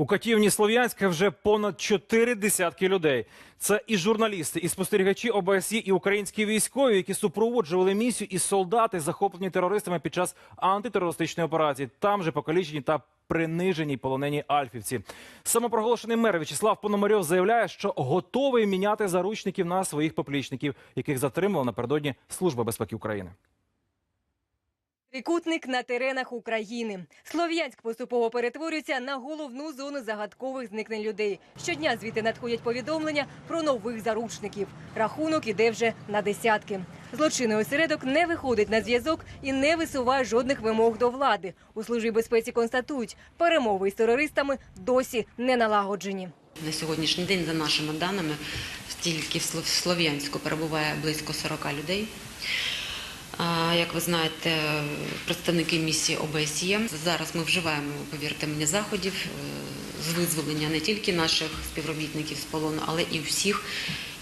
У катівні Слов'янська вже понад чотири десятки людей. Це і журналісти, і спостерігачі ОБСЄ, і українські військові, які супроводжували місію, і солдати, захоплені терористами під час антитерористичної операції. Там же покалічені та принижені полонені альфівці. Самопроголошений мер В'ячеслав Пономарьов заявляє, що готовий міняти заручників на своїх поплічників, яких затримала напередодні Служба безпеки України. Трикутник на теренах України. Слов'янськ поступово перетворюється на головну зону загадкових зникнень людей. Щодня звідти надходять повідомлення про нових заручників. Рахунок іде вже на десятки. Злочинний осередок не виходить на зв'язок і не висуває жодних вимог до влади. У службі безпеці констатують, перемови із терористами досі не налагоджені. На сьогоднішній день, за нашими даними, тільки в Слов- Слов'янську перебуває близько 40 людей. Як ви знаєте, представники місії ОБСЄ. Зараз ми вживаємо, повірте мені, заходів е, з визволення не тільки наших співробітників з полону, але і всіх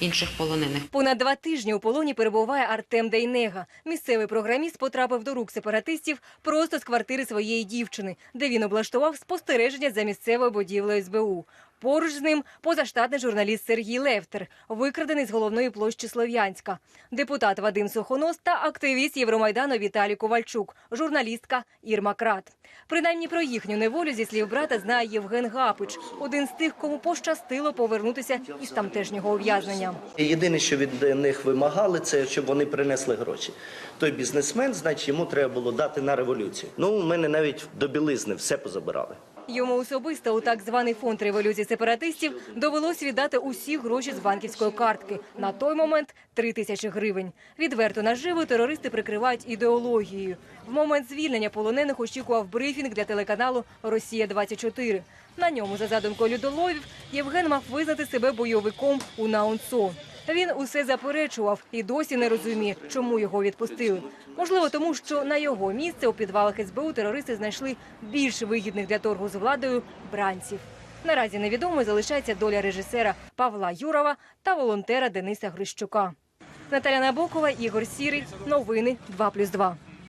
інших полонених. Понад два тижні у полоні перебуває Артем Дейнега. Місцевий програміст потрапив до рук сепаратистів просто з квартири своєї дівчини, де він облаштував спостереження за місцевою будівлею СБУ. Поруч з ним позаштатний журналіст Сергій Левтер, викрадений з головної площі Слов'янська, депутат Вадим Сухонос та активіст Євромайдану Віталій Ковальчук, журналістка Ірма Крат. Принаймні про їхню неволю зі слів брата знає Євген Гапич, один з тих, кому пощастило повернутися із тамтешнього ув'язнення. Єдине, що від них вимагали, це щоб вони принесли гроші. Той бізнесмен, значить, йому треба було дати на революцію. Ну, у мене навіть до білизни все позабирали. Йому особисто у так званий фонд революції сепаратистів довелось віддати усі гроші з банківської картки. На той момент три тисячі гривень. Відверто наживо терористи прикривають ідеологією. В момент звільнення полонених очікував брифінг для телеканалу Росія 24 На ньому, за задумкою людоловів, Євген мав визнати себе бойовиком у НАУНСО. Він усе заперечував і досі не розуміє, чому його відпустили. Можливо, тому що на його місце у підвалах СБУ терористи знайшли більш вигідних для торгу з владою бранців. Наразі невідомою залишається доля режисера Павла Юрова та волонтера Дениса Грищука. Наталя Набокова, Ігор Сірий. Новини 2+,2.